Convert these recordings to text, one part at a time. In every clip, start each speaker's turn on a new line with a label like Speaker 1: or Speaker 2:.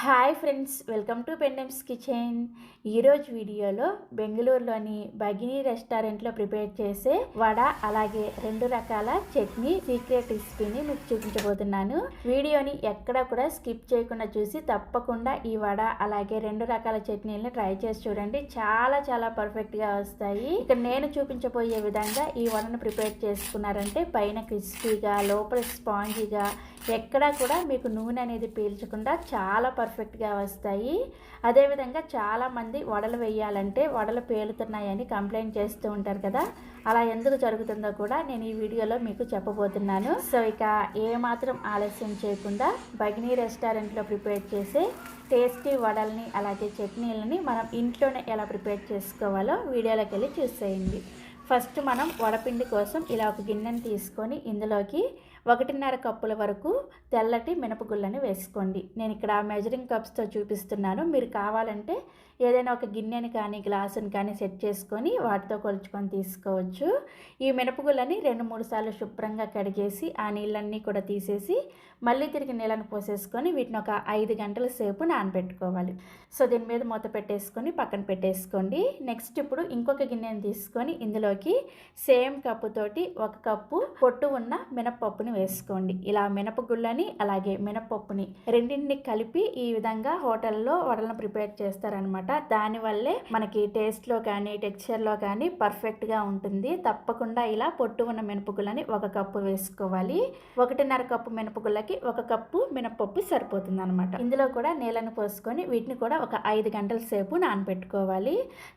Speaker 1: Hi friends welcome to Pendem's kitchen. ఈరోజు వీడియోలో బెంగళూరులోని భగిని రెస్టారెంట్లో ప్రిపేర్ చేసే వడ అలాగే రెండు రకాల చట్నీ సీక్రెట్ రెసిపీని మీకు చూపించబోతున్నాను. వీడియోని ఎక్కడ కూడా స్కిప్ చేయకుండా చూసి తప్పకుండా ఈ వడ అలాగే రెండు రకాల చట్నీలను ట్రై చేసి చూడండి. చాలా చాలా పర్ఫెక్ట్గా వస్తాయి. ఇక్కడ నేను చూపించబోయే విధంగా ఈ వడను ప్రిపేర్ చేసుకున్నారంటే పైన క్రిస్పీగా లోపల స్పాంజీగా ఎక్కడా కూడా మీకు నూనె అనేది పీల్చకుండా చాలా పర్ఫెక్ట్గా వస్తాయి. అదేవిధంగా చాలామంది వడలు వేయాలంటే వడలు పేలుతున్నాయని కంప్లైంట్ చేస్తూ ఉంటారు కదా. అలా ఎందుకు జరుగుతుందో కూడా నేను ఈ వీడియోలో మీకు చెప్పబోతున్నాను. సో ఇక ఏమాత్రం ఆలస్యం చేయకుండా భగినీ రెస్టారెంట్లో ప్రిపేర్ చేసే టేస్టీ వడల్ని అలాగే చట్నీలని మనం ఇంట్లోనే ఎలా ప్రిపేర్ చేసుకోవాలో వీడియోలోకి వెళ్ళి చూసేయండి. ఫస్ట్ మనం వడపిండి కోసం ఇలా ఒక గిన్నెని తీసుకొని ఇందులోకి ఒకటిన్నర కప్పుల వరకు తెల్లటి మినపగుళ్ళని వేసుకోండి. నేను ఇక్కడ మెజరింగ్ కప్స్తో చూపిస్తున్నాను. మీరు కావాలంటే ఏదైనా ఒక గిన్నెని కానీ గ్లాసుని కానీ సెట్ చేసుకొని వాటితో కొలుచుకొని తీసుకోవచ్చు. ఈ మినపగుళ్ళని రెండు మూడు సార్లు శుభ్రంగా కడిగేసి ఆ నీళ్ళన్నీ కూడా తీసేసి మళ్ళీ తిరిగి నీళ్ళని పోసేసుకొని వీటిని ఒక ఐదు గంటల సేపు నానబెట్టుకోవాలి. సో దీని మీద మూత పెట్టేసుకొని పక్కన పెట్టేసుకోండి. నెక్స్ట్ ఇప్పుడు ఇంకొక గిన్నెని తీసుకొని ఇందులోకి సేమ్ కప్పుతోటి ఒక కప్పు పొట్టు ఉన్న మినపప్పుని వేసుకోండి. ఇలా మినపగుళ్ళని అలాగే మినపప్పుని రెండింటిని కలిపి ఈ విధంగా హోటల్లో వడలను ప్రిపేర్ చేస్తారనమాట దానివల్లే మనకి టేస్ట్లో కానీ టెక్స్చర్లో కానీ పర్ఫెక్ట్గా ఉంటుంది. తప్పకుండా ఇలా పొట్టు ఉన్న మినపగుళ్ళని ఒక కప్పు వేసుకోవాలి. ఒకటిన్నర కప్పు మినపగుళ్ళకి ఒక కప్పు మినపప్పు సరిపోతుంది అనమాట ఇందులో కూడా నీళ్ళని పోసుకొని వీటిని కూడా ఒక ఐదు గంటల సేపు నానబెట్టుకోవాలి.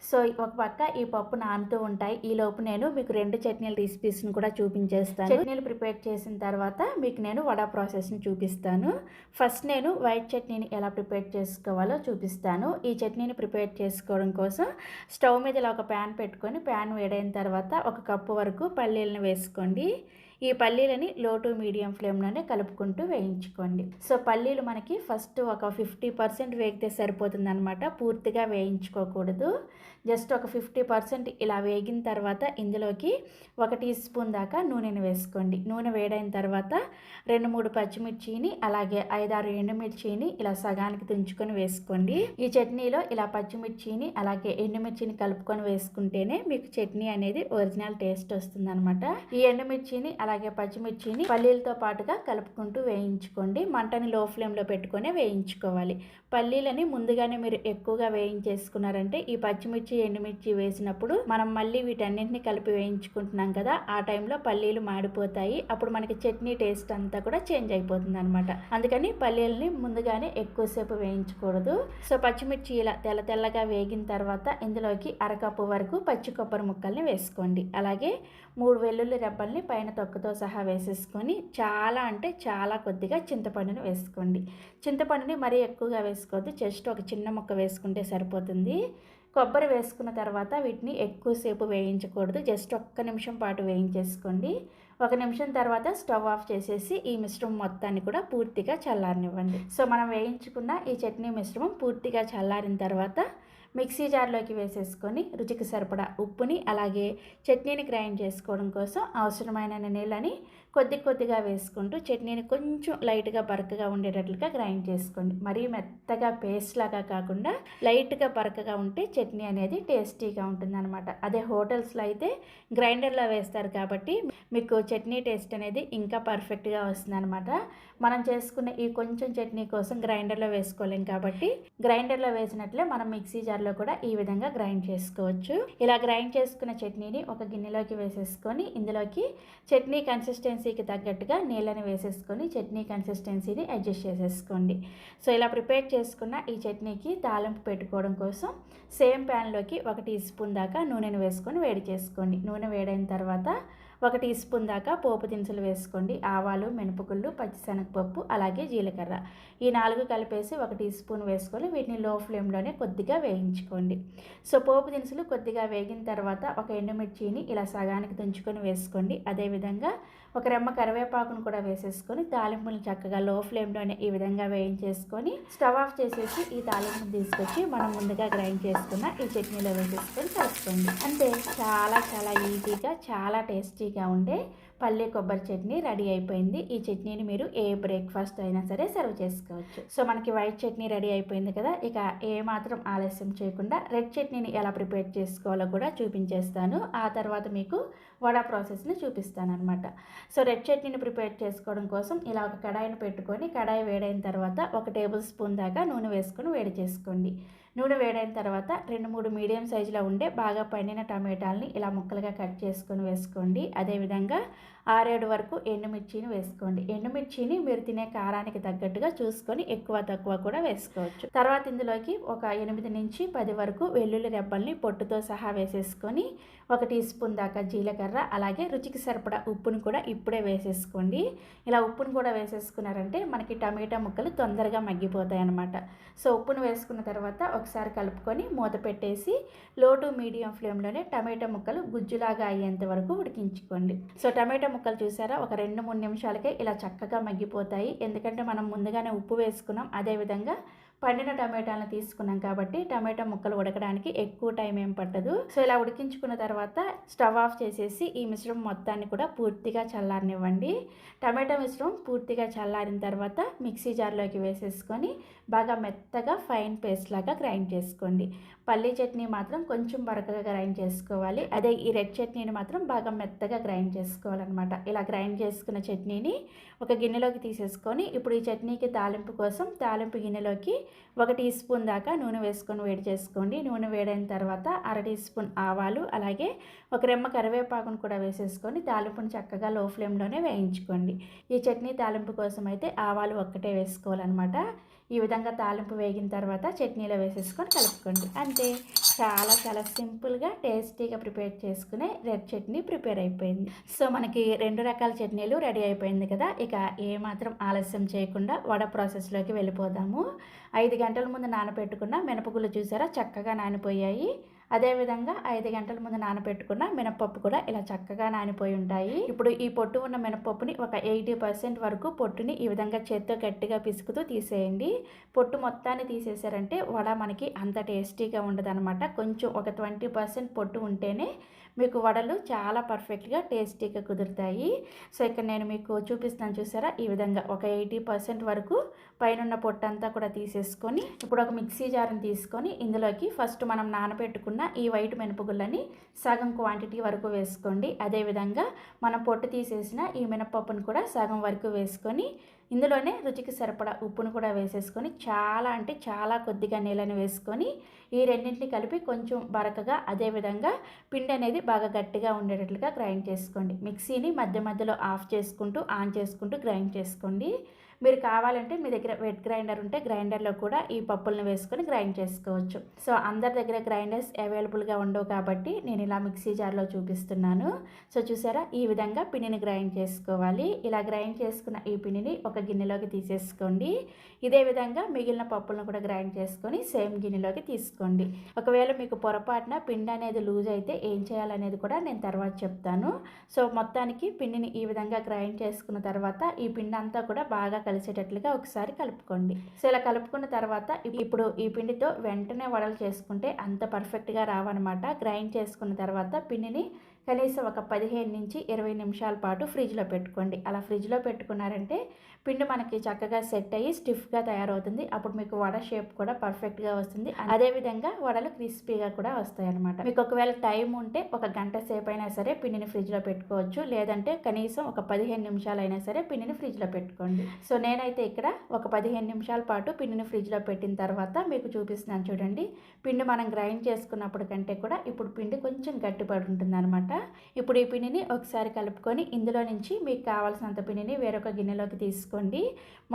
Speaker 1: సో ఒక పక్క ఈ పప్పు నానుతూ ఉంటాయి. ఈ లోపు నేను మీకు రెండు చట్నీల రెసిపీస్ని కూడా చూపించేస్తాను. చట్నీలు ప్రిపేర్ చేసిన తర్వాత మీకు నేను వడ ప్రాసెస్ని చూపిస్తాను. ఫస్ట్ నేను వైట్ చట్నీని ఎలా ప్రిపేర్ చేసుకోవాలో చూపిస్తాను. ఈ చట్నీని ప్రిపేర్ చేసుకోవడం కోసం స్టవ్ మీద ఇలా ఒక ప్యాన్ పెట్టుకొని ప్యాన్ వేడైన తర్వాత ఒక కప్పు వరకు పల్లీలను వేసుకోండి. ఈ పల్లీలని లో టు మీడియం ఫ్లేమ్లోనే కలుపుకుంటూ వేయించుకోండి. సో పల్లీలు మనకి ఫస్ట్ ఒక ఫిఫ్టీ పర్సెంట్ వేగితే సరిపోతుంది అనమాట పూర్తిగా వేయించుకోకూడదు. జస్ట్ ఒక ఫిఫ్టీ పర్సెంట్ ఇలా వేగిన తర్వాత ఇందులోకి ఒక టీ స్పూన్ దాకా నూనెను వేసుకోండి. నూనె వేడైన తర్వాత రెండు మూడు పచ్చిమిర్చిని అలాగే ఐదారు ఎండుమిర్చిని ఇలా సగానికి తుంచుకొని వేసుకోండి. ఈ చట్నీలో ఇలా పచ్చిమిర్చిని అలాగే ఎండుమిర్చిని కలుపుకొని వేసుకుంటేనే మీకు చట్నీ అనేది ఒరిజినల్ టేస్ట్ వస్తుందనమాట ఈ ఎండుమిర్చిని అలాగే పచ్చిమిర్చిని పల్లీలతో పాటుగా కలుపుకుంటూ వేయించుకోండి. మంటని లో ఫ్లేమ్లో పెట్టుకొని వేయించుకోవాలి. పల్లీలని ముందుగానే మీరు ఎక్కువగా వేయించేసుకున్నారంటే ఈ పచ్చిమిర్చి ఎండుమిర్చి వేసినప్పుడు మనం మళ్ళీ వీటన్నింటిని కలిపి వేయించుకుంటున్నాం కదా ఆ టైంలో పల్లీలు మాడిపోతాయి. అప్పుడు మనకి చట్నీ టేస్ట్ అంతా కూడా చేంజ్ అయిపోతుంది అనమాట అందుకని పల్లీలని ముందుగానే ఎక్కువసేపు వేయించకూడదు. సో పచ్చిమిర్చి ఇలా తెల్ల తెల్లగా వేగిన తర్వాత ఇందులోకి అరకప్పు వరకు పచ్చి కొబ్బరి ముక్కల్ని వేసుకోండి. అలాగే మూడు వెల్లుల్లి రెబ్బల్ని పైన తొక్కతో సహా వేసేసుకొని చాలా అంటే చాలా కొద్దిగా చింతపండుని వేసుకోండి. చింతపండుని మరీ ఎక్కువగా వేసుకోవద్దు. జస్ట్ ఒక చిన్న ముక్క వేసుకుంటే సరిపోతుంది. కొబ్బరి వేసుకున్న తర్వాత వీటిని ఎక్కువసేపు వేయించకూడదు. జస్ట్ ఒక్క నిమిషం పాటు వేయించేసుకోండి. ఒక నిమిషం తర్వాత స్టవ్ ఆఫ్ చేసేసి ఈ మిశ్రమం మొత్తాన్ని కూడా పూర్తిగా చల్లారనివ్వండి. సో మనం వేయించుకున్న ఈ చట్నీ మిశ్రమం పూర్తిగా చల్లారిన తర్వాత మిక్సీ జార్లోకి వేసేసుకొని రుచికి సరిపడా ఉప్పుని అలాగే చట్నీని గ్రైండ్ చేసుకోవడం కోసం అవసరమైన నీళ్ళని కొద్ది కొద్దిగా వేసుకుంటూ చట్నీని కొంచెం లైట్గా బరకగా ఉండేటట్లుగా గ్రైండ్ చేసుకోండి. మరీ మెత్తగా పేస్ట్ లాగా కాకుండా లైట్గా బరకగా ఉంటే చట్నీ అనేది టేస్టీగా ఉంటుందన్నమాట. అదే హోటల్స్లో అయితే గ్రైండర్లో వేస్తారు కాబట్టి మీకు చట్నీ టేస్ట్ అనేది ఇంకా పర్ఫెక్ట్గా వస్తుందన్నమాట. మనం చేసుకునే ఈ కొంచెం చట్నీ కోసం గ్రైండర్లో వేసుకోలేం కాబట్టి గ్రైండర్లో వేసినట్లే మనం మిక్సీ జార్లో కూడా ఈ విధంగా గ్రైండ్ చేసుకోవచ్చు. ఇలా గ్రైండ్ చేసుకున్న చట్నీని ఒక గిన్నెలోకి వేసేసుకొని ఇందులోకి చట్నీ కన్సిస్టెన్సీకి తగ్గట్టుగా నీళ్ళని వేసేసుకొని చట్నీ కన్సిస్టెన్సీని అడ్జస్ట్ చేసేసుకోండి. సో ఇలా ప్రిపేర్ చేసుకున్న ఈ చట్నీకి తాలింపు పెట్టుకోవడం కోసం సేమ్ ప్యాన్లోకి ఒక టీ స్పూన్ దాకా నూనెను వేసుకొని వేడి చేసుకోండి. నూనె వేడైన తర్వాత ఒక టీ స్పూన్ దాకా పోపు దినుసులు వేసుకోండి. ఆవాలు మినపగుళ్ళు పచ్చిశనగపప్పు అలాగే జీలకర్ర. ఈ నాలుగు కలిపేసి ఒక టీ స్పూన్ వేసుకొని వీటిని లో ఫ్లేమ్లోనే కొద్దిగా వేయించుకోండి. సో పోపు దినుసులు కొద్దిగా వేగిన తర్వాత ఒక ఎండుమిర్చిని ఇలా సగానికి తుంచుకొని వేసుకోండి. అదేవిధంగా ఒక రెమ్మ కరివేపాకును కూడా వేసేసుకొని తాలింపుని చక్కగా లో ఫ్లేమ్లోనే ఈ విధంగా వేయించేసుకొని స్టవ్ ఆఫ్ చేసేసి ఈ తాలింపుని తీసుకొచ్చి మనం ముందుగా గ్రైండ్ చేసుకున్న ఈ చట్నీలో వేసేసుకొని కలుపుకోండి. అంతే చాలా చాలా ఈజీగా చాలా టేస్టీగా ఉండే పల్లి కొబ్బరి చట్నీ రెడీ అయిపోయింది. ఈ చట్నీని మీరు ఏ బ్రేక్ఫాస్ట్ అయినా సరే సర్వ్ చేసుకోవచ్చు. సో మనకి వైట్ చట్నీ రెడీ అయిపోయింది కదా ఇక ఏ మాత్రం ఆలస్యం చేయకుండా రెడ్ చట్నీని ఎలా ప్రిపేర్ చేసుకోవాలో కూడా చూపించేస్తాను. ఆ తర్వాత మీకు వడ ప్రాసెస్ని చూపిస్తాను అనమాట సో రెడ్ చట్నీని ప్రిపేర్ చేసుకోవడం కోసం ఇలా ఒక కడాయిని పెట్టుకొని కడాయి వేడైన తర్వాత ఒక టేబుల్ స్పూన్ దాకా నూనె వేసుకొని వేడి చేసుకోండి. నూనె వేడైన తర్వాత రెండు మూడు మీడియం సైజులో ఉండే బాగా పండిన టమాటాలని ఇలా ముక్కలుగా కట్ చేసుకొని వేసుకోండి. అదేవిధంగా ఆరేడు వరకు ఎండుమిర్చిని వేసుకోండి. ఎండుమిర్చిని మీరు తినే కారానికి తగ్గట్టుగా చూసుకొని ఎక్కువ తక్కువ కూడా వేసుకోవచ్చు. తర్వాత ఇందులోకి ఒక ఎనిమిది నుంచి పది వరకు వెల్లుల్లి రెబ్బల్ని పొట్టుతో సహా వేసేసుకొని ఒక టీ స్పూన్ దాకా జీలకర్ర అలాగే రుచికి సరిపడా ఉప్పును కూడా ఇప్పుడే వేసేసుకోండి. ఇలా ఉప్పును కూడా వేసేసుకున్నారంటే మనకి టమాటా ముక్కలు తొందరగా మగ్గిపోతాయి అన్నమాట. సో ఉప్పును వేసుకున్న తర్వాత ఒకసారి కలుపుకొని మూత పెట్టేసి లో టు మీడియం ఫ్లేమ్లోనే టమాటా ముక్కలు గుజ్జులాగా అయ్యేంత వరకు ఉడికించుకోండి. సో టమాటా ముక్కలు చూసారా? ఒక రెండు మూడు నిమిషాలకే ఇలా చక్కగా మగ్గిపోతాయి. ఎందుకంటే మనం ముందుగానే ఉప్పు వేసుకున్నాం. అదేవిధంగా పండిన టమాటాలను తీసుకున్నాం కాబట్టి టమాటా ముక్కలు ఉడకడానికి ఎక్కువ టైం ఏం పట్టదు. సో ఇలా ఉడికించుకున్న తర్వాత స్టవ్ ఆఫ్ చేసేసి ఈ మిశ్రమం మొత్తాన్ని కూడా పూర్తిగా చల్లారనివ్వండి. టమాటా మిశ్రమం పూర్తిగా చల్లారిన తర్వాత మిక్సీ జార్లోకి వేసేసుకొని బాగా మెత్తగా ఫైన్ పేస్ట్ లాగా గ్రైండ్ చేసుకోండి. పల్లీ చట్నీ మాత్రం కొంచెం బరకగా గ్రైండ్ చేసుకోవాలి. అదే ఈ రెడ్ చట్నీని మాత్రం బాగా మెత్తగా గ్రైండ్ చేసుకోవాలన్నమాట. ఇలా గ్రైండ్ చేసుకున్న చట్నీని ఒక గిన్నెలోకి తీసేసుకొని ఇప్పుడు ఈ చట్నీకి తాలింపు కోసం తాలింపు గిన్నెలోకి ఒక టీ స్పూన్ దాకా నూనె వేసుకొని వేడి చేసుకోండి. నూనె వేడైన తర్వాత అర టీ స్పూన్ ఆవాలు అలాగే ఒక రెమ్మ కరివేపాకును కూడా వేసేసుకొని తాలింపుని చక్కగా లో ఫ్లేమ్లోనే వేయించుకోండి. ఈ చట్నీ తాలింపు కోసం అయితే ఆవాలు ఒక్కటే వేసుకోవాలన్నమాట. ఈ విధంగా తాలింపు వేగిన తర్వాత చట్నీలో వేసేసుకొని కలుపుకోండి. అంతే. చాలా చాలా సింపుల్గా టేస్టీగా ప్రిపేర్ చేసుకునే రెడ్ చట్నీ ప్రిపేర్ అయిపోయింది. సో మనకి రెండు రకాల చట్నీలు రెడీ అయిపోయింది కదా. ఇక ఏమాత్రం ఆలస్యం చేయకుండా వడ ప్రాసెస్లోకి వెళ్ళిపోదాము. ఐదు గంటల ముందు నానబెట్టుకున్న మినపగుళ్ళు చూసారా? చక్కగా నానిపోయాయి. అదేవిధంగా ఐదు గంటల ముందు నానబెట్టుకున్న మినపప్పు కూడా ఇలా చక్కగా నానిపోయి ఉంటాయి. ఇప్పుడు ఈ పొట్టు ఉన్న మినపప్పుని ఒక ఎయిటీ పర్సెంట్ వరకు పొట్టుని ఈ విధంగా చేత్తో గట్టిగా పిసుకుతూ తీసేయండి. పొట్టు మొత్తాన్ని తీసేసారంటే వడ మనకి అంత టేస్టీగా ఉండదనమాట కొంచెం ఒక ట్వంటీ పర్సెంట్ పొట్టు ఉంటేనే మీకు వడలు చాలా పర్ఫెక్ట్గా టేస్టీగా కుదురుతాయి. సో ఇక్కడ నేను మీకు చూపిస్తాను చూసారా? ఈ విధంగా ఒక ఎయిటీ పర్సెంట్ వరకు పైన పొట్టంతా కూడా తీసేసుకొని ఇప్పుడు ఒక మిక్సీ జార్ని తీసుకొని ఇందులోకి ఫస్ట్ మనం నానబెట్టుకున్న ఈ వైట్ మినపగుళ్ళని సగం క్వాంటిటీ వరకు వేసుకోండి. అదేవిధంగా మనం పొట్టు తీసేసిన ఈ మినపప్పును కూడా సగం వరకు వేసుకొని ఇందులోనే రుచికి సరిపడా ఉప్పును కూడా వేసేసుకొని చాలా అంటే చాలా కొద్దిగా నీళ్ళని వేసుకొని ఈ రెండింటిని కలిపి కొంచెం బరకగా అదేవిధంగా పిండి అనేది బాగా గట్టిగా ఉండేటట్లుగా గ్రైండ్ చేసుకోండి. మిక్సీని మధ్య మధ్యలో ఆఫ్ చేసుకుంటూ ఆన్ చేసుకుంటూ గ్రైండ్ చేసుకోండి. మీరు కావాలంటే మీ దగ్గర వెట్ గ్రైండర్ ఉంటే గ్రైండర్లో కూడా ఈ పప్పులను వేసుకొని గ్రైండ్ చేసుకోవచ్చు. సో అందరి దగ్గర గ్రైండర్స్ అవైలబుల్గా ఉండవు కాబట్టి నేను ఇలా మిక్సీ జార్లో చూపిస్తున్నాను. సో చూసారా? ఈ విధంగా పిండిని గ్రైండ్ చేసుకోవాలి. ఇలా గ్రైండ్ చేసుకున్న ఈ పిండిని ఒక గిన్నెలోకి తీసేసుకోండి. ఇదే విధంగా మిగిలిన పప్పులను కూడా గ్రైండ్ చేసుకొని సేమ్ గిన్నెలోకి తీసుకోండి. ఒకవేళ మీకు పొరపాటున పిండి అనేది లూజ్ అయితే ఏం చేయాలనేది కూడా నేను తర్వాత చెప్తాను. సో మొత్తానికి పిండిని ఈ విధంగా గ్రైండ్ చేసుకున్న తర్వాత ఈ పిండి అంతా కూడా బాగా కలిసేటట్లుగా ఒకసారి కలుపుకోండి. సో ఇలా కలుపుకున్న తర్వాత ఇప్పుడు ఈ పిండితో వెంటనే వడలు చేసుకుంటే అంత పర్ఫెక్ట్గా రావన్నమాట. గ్రైండ్ చేసుకున్న తర్వాత పిండిని కనీసం ఒక పదిహేను నుంచి ఇరవై నిమిషాల పాటు ఫ్రిడ్జ్లో పెట్టుకోండి. అలా ఫ్రిడ్జ్లో పెట్టుకున్నారంటే పిండి మనకి చక్కగా సెట్ అయ్యి స్టిఫ్గా తయారవుతుంది. అప్పుడు మీకు వడ షేప్ కూడా పర్ఫెక్ట్గా వస్తుంది. అదేవిధంగా వడలు క్రిస్పీగా కూడా వస్తాయి అనమాట మీకు ఒకవేళ టైం ఉంటే ఒక గంట సేపు అయినా సరే పిండిని ఫ్రిడ్జ్లో పెట్టుకోవచ్చు. లేదంటే కనీసం ఒక పదిహేను నిమిషాలు అయినా సరే పిండిని ఫ్రిడ్జ్లో పెట్టుకోండి. సో నేనైతే ఇక్కడ ఒక పదిహేను నిమిషాల పాటు పిండిని ఫ్రిడ్జ్లో పెట్టిన తర్వాత మీకు చూపిస్తున్నాను చూడండి. పిండి మనం గ్రైండ్ చేసుకున్నప్పుడు కంటే కూడా ఇప్పుడు పిండి కొంచెం గట్టిపడి ఉంటుంది అనమాట ఇప్పుడు ఈ పిండిని ఒకసారి కలుపుకొని ఇందులో నుంచి మీకు కావాల్సినంత పిండిని వేరొక గిన్నెలోకి తీసుకోండి.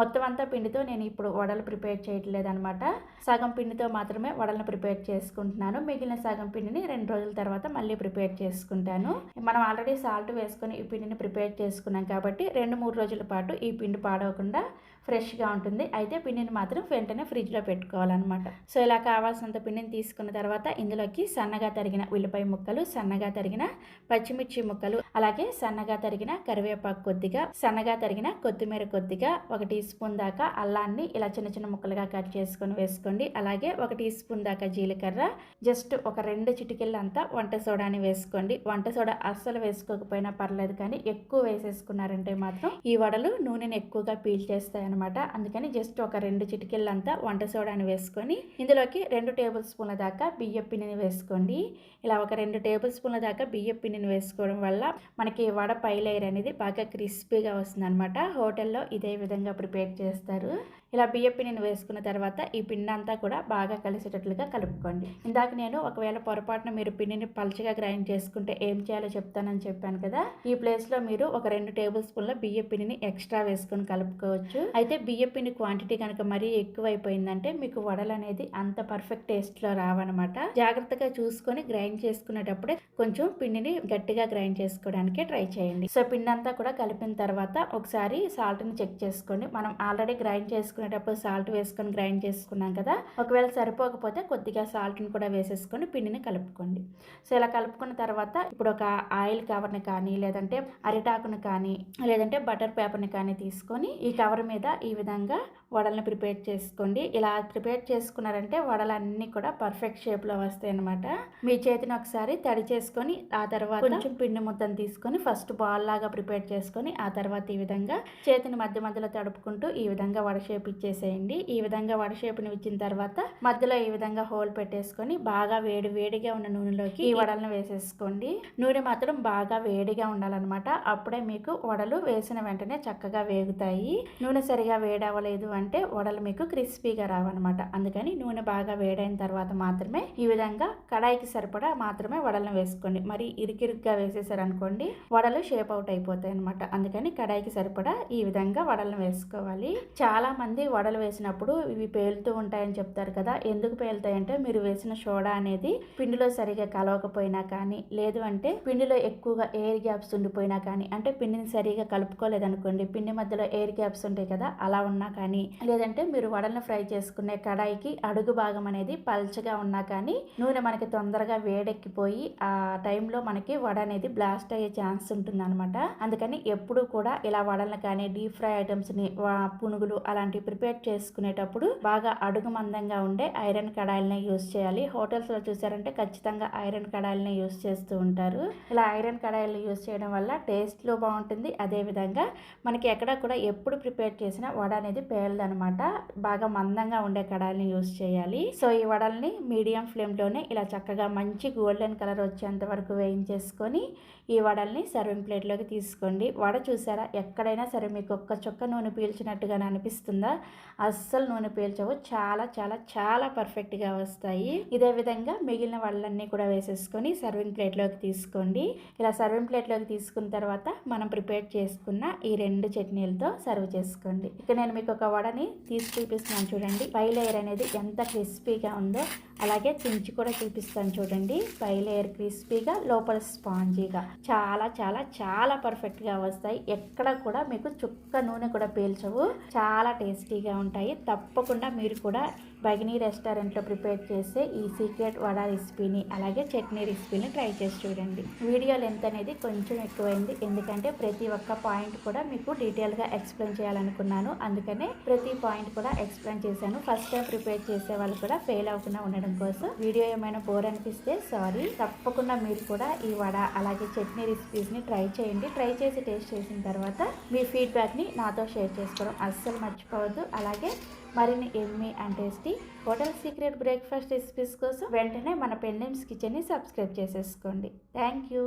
Speaker 1: మొత్తం అంతా పిండితో నేను ఇప్పుడు వడలు ప్రిపేర్ చేయట్లేదు అనమాట సగం పిండితో మాత్రమే వడలను ప్రిపేర్ చేసుకుంటున్నాను. మిగిలిన సగం పిండిని రెండు రోజుల తర్వాత మళ్ళీ ప్రిపేర్ చేసుకుంటాను. మనం ఆల్రెడీ సాల్ట్ వేసుకొని ఈ పిండిని ప్రిపేర్ చేసుకున్నాం కాబట్టి రెండు మూడు రోజుల పాటు ఈ పిండి పాడవకుండా ఫ్రెష్గా ఉంటుంది. అయితే పిండిని మాత్రం వెంటనే ఫ్రిడ్జ్లో పెట్టుకోవాలన్నమాట. సో ఇలా కావాల్సినంత పిండిని తీసుకున్న తర్వాత ఇందులోకి సన్నగా తరిగిన ఉల్లిపాయ ముక్కలు సన్నగా తరిగిన పచ్చిమిర్చి ముక్కలు అలాగే సన్నగా తరిగిన కరివేపాకు కొద్దిగా సన్నగా తరిగిన కొత్తిమీర కొద్దిగా ఒక టీ స్పూన్ దాకా అల్లాన్ని ఇలా చిన్న చిన్న ముక్కలుగా కట్ చేసుకొని వేసుకోండి. అలాగే ఒక టీ స్పూన్ దాకా జీలకర్ర జస్ట్ ఒక రెండు చిటికెళ్ళంతా వంట సోడాని వేసుకోండి. వంట సోడా అస్సలు వేసుకోకపోయినా పర్లేదు కానీ ఎక్కువ వేసేసుకున్నారంటే మాత్రం ఈ వడలు నూనెని ఎక్కువగా పీల్చేస్తాయి అనమాట అందుకని జస్ట్ ఒక రెండు చిటికెళ్ళంతా వంట సోడాని వేసుకొని ఇందులోకి రెండు టేబుల్ స్పూన్ల దాకా బియ్య పిండిని వేసుకోండి. ఇలా ఒక రెండు టేబుల్ స్పూన్ల దాకా బియ్య పిండిని వేసుకోవడం వల్ల మనకి వడ పైలేయర్ అనేది బాగా క్రిస్పీగా వస్తుంది అనమాట హోటల్లో ఇదే విధంగా ప్రిపేర్ చేస్తారు. ఇలా బియ్య పిండిని వేసుకున్న తర్వాత ఈ పిండి అంతా కూడా బాగా కలిసేటట్లుగా కలుపుకోండి. ఇందాక నేను ఒకవేళ పొరపాటున మీరు పిండిని పలచగా గ్రైండ్ చేసుకుంటే ఏం చేయాలో చెప్తానని చెప్పాను కదా ఈ ప్లేస్లో మీరు ఒక రెండు టేబుల్ స్పూన్ల బియ్య పిండిని ఎక్స్ట్రా వేసుకొని కలుపుకోవచ్చు. అయితే బియ్య పిండి క్వాంటిటీ కనుక మరీ ఎక్కువైపోయిందంటే మీకు వడలు అనేది అంత పర్ఫెక్ట్ టేస్ట్లో రావన్నమాట. జాగ్రత్తగా చూసుకొని గ్రైండ్ చేసుకునేటప్పుడే కొంచెం పిండిని గట్టిగా గ్రైండ్ చేసుకోవడానికి ట్రై చేయండి. సో పిండి అంతా కూడా కలిపిన తర్వాత ఒకసారి సాల్ట్ని చెక్ చేసుకోండి. మనం ఆల్రెడీ గ్రైండ్ వేసుకునేటప్పుడు సాల్ట్ వేసుకొని గ్రైండ్ చేసుకున్నాం కదా ఒకవేళ సరిపోకపోతే కొద్దిగా సాల్ట్ని కూడా వేసేసుకొని పిండిని కలుపుకోండి. సో ఇలా కలుపుకున్న తర్వాత ఇప్పుడు ఒక ఆయిల్ కవర్ని కానీ లేదంటే అరిటాకుని కానీ లేదంటే బటర్ పేపర్ని కానీ తీసుకొని ఈ కవర్ మీద ఈ విధంగా వడల్ని ప్రిపేర్ చేసుకోండి. ఇలా ప్రిపేర్ చేసుకున్నారంటే వడలన్నీ కూడా పర్ఫెక్ట్ షేప్లో వస్తాయి అనమాట మీ చేతిని ఒకసారి తడి చేసుకొని ఆ తర్వాత కొంచెం పిండి ముద్దను తీసుకొని ఫస్ట్ బాల్ లాగా ప్రిపేర్ చేసుకొని ఆ తర్వాత ఈ విధంగా చేతిని మధ్య మధ్యలో తడుపుకుంటూ ఈ విధంగా వడ షేప్ ఇచ్చేసేయండి. ఈ విధంగా వడ షేప్ని ఇచ్చిన తర్వాత మధ్యలో ఈ విధంగా హోల్ పెట్టేసుకొని బాగా వేడి వేడిగా ఉన్న నూనెలోకి ఈ వడలను వేసేసుకోండి. నూనె మాత్రం బాగా వేడిగా ఉండాలన్నమాట. అప్పుడే మీకు వడలు వేసిన వెంటనే చక్కగా వేగుతాయి. నూనె సరిగా వేడవలేదు అంటే వడలు మీకు క్రిస్పీగా రావన్నమాట. అందుకని నూనె బాగా వేడైన తర్వాత మాత్రమే ఈ విధంగా కడాయికి సరిపడా మాత్రమే వడలను వేసుకోండి. మరి ఇరికిరుగ్గా వేసేసారనుకోండి వడలు షేప్ అవుట్ అయిపోతాయి అనమాట అందుకని కడాయికి సరిపడా ఈ విధంగా వడలను వేసుకోవాలి. చాలా మంది వడలు వేసినప్పుడు ఇవి పేలుతూ ఉంటాయని చెప్తారు కదా ఎందుకు పేలుతాయంటే మీరు వేసిన సోడా అనేది పిండిలో సరిగా కలవకపోయినా కానీ లేదు అంటే పిండిలో ఎక్కువగా ఎయిర్ గ్యాప్స్ ఉండిపోయినా కానీ అంటే పిండిని సరిగా కలుపుకోలేదనుకోండి పిండి మధ్యలో ఎయిర్ గ్యాప్స్ ఉంటాయి కదా అలా ఉన్నా కానీ లేదంటే మీరు వడలను ఫ్రై చేసుకునే కడాయికి అడుగు భాగం అనేది పల్చగా ఉన్నా కానీ నూనె మనకి తొందరగా వేడెక్కిపోయి ఆ టైంలో మనకి వడ అనేది బ్లాస్ట్ అయ్యే ఛాన్స్ ఉంటుంది అనమాట అందుకని ఎప్పుడు కూడా ఇలా వడలను కానీ డీప్ ఫ్రై ఐటమ్స్ని పునుగులు అలాంటివి ప్రిపేర్ చేసుకునేటప్పుడు బాగా అడుగు మందంగా ఉండే ఐరన్ కడాయిలనే యూస్ చేయాలి. హోటల్స్లో చూసారంటే ఖచ్చితంగా ఐరన్ కడాయిలనే యూస్ చేస్తూ ఉంటారు. ఇలా ఐరన్ కడాయిలు యూస్ చేయడం వల్ల టేస్ట్లో బాగుంటుంది. అదేవిధంగా మనకి ఎక్కడ కూడా ఎప్పుడు ప్రిపేర్ చేసినా వడ అనేది అనమాట బాగా మందంగా ఉండే కడాయిని యూస్ చేయాలి. సో ఈ వడల్ని మీడియం ఫ్లేమ్లోనే ఇలా చక్కగా మంచి గోల్డెన్ కలర్ వచ్చేంత వరకు వేయించేసుకొని ఈ వడల్ని సర్వింగ్ ప్లేట్లోకి తీసుకోండి. వడ చూసారా? ఎక్కడైనా సరే మీకు ఒక్క చుక్క నూనె పీల్చినట్టుగా అనిపిస్తుందా? అస్సలు నూనె పీల్చవు. చాలా చాలా చాలా పర్ఫెక్ట్గా వస్తాయి. ఇదే విధంగా మిగిలిన వడలన్నీ కూడా వేసేసుకొని సర్వింగ్ ప్లేట్లోకి తీసుకోండి. ఇలా సర్వింగ్ ప్లేట్లోకి తీసుకున్న తర్వాత మనం ప్రిపేర్ చేసుకున్న ఈ రెండు చట్నీలతో సర్వ్ చేసుకోండి. ఇక నేను మీకు ఒక వడ వడని తీసి చూపిస్తున్నాను చూడండి. పై లేయర్ అనేది ఎంత క్రిస్పీగా ఉందో అలాగే చించి కూడా చూపిస్తాను చూడండి. పై లేయర్ క్రిస్పీగా లోపల స్పాంజీగా. చాలా చాలా చాలా పర్ఫెక్ట్గా వస్తాయి. ఎక్కడ కూడా మీకు చుక్క నూనె కూడా పీల్చవు. చాలా టేస్టీగా ఉంటాయి. తప్పకుండా మీరు కూడా బగినీ రెస్టారెంట్లో ప్రిపేర్ చేసే ఈ సీక్రెట్ వడ రెసిపీని అలాగే చట్నీ రెసిపీని ట్రై చేసి చూడండి. వీడియో లెంత్ అనేది కొంచెం ఎక్కువైంది. ఎందుకంటే ప్రతి ఒక్క పాయింట్ కూడా మీకు డీటెయిల్గా ఎక్స్ప్లెయిన్ చేయాలనుకున్నాను. అందుకనే ప్రతి పాయింట్ కూడా ఎక్స్ప్లెయిన్ చేశాను. ఫస్ట్ టైం ప్రిపేర్ చేసే వాళ్ళు కూడా ఫెయిల్ అవ్వకుండా ఉండడం కోసం వీడియో ఏమైనా బోర్ అనిపిస్తే సారీ. తప్పకుండా మీరు కూడా ఈ వడ అలాగే చట్నీ రెసిపీస్ని ట్రై చేయండి. ట్రై చేసి టేస్ట్ చేసిన తర్వాత మీ ఫీడ్బ్యాక్ని నాతో షేర్ చేసుకోవడం అస్సలు మర్చిపోవద్దు. అలాగే మరిన్ని yummy and tasty hotel secret breakfast recipes కోసం వెంటనే మన పెండెమ్స్ కిచెన్ని సబ్స్క్రైబ్ చేసేసుకోండి. Thank you.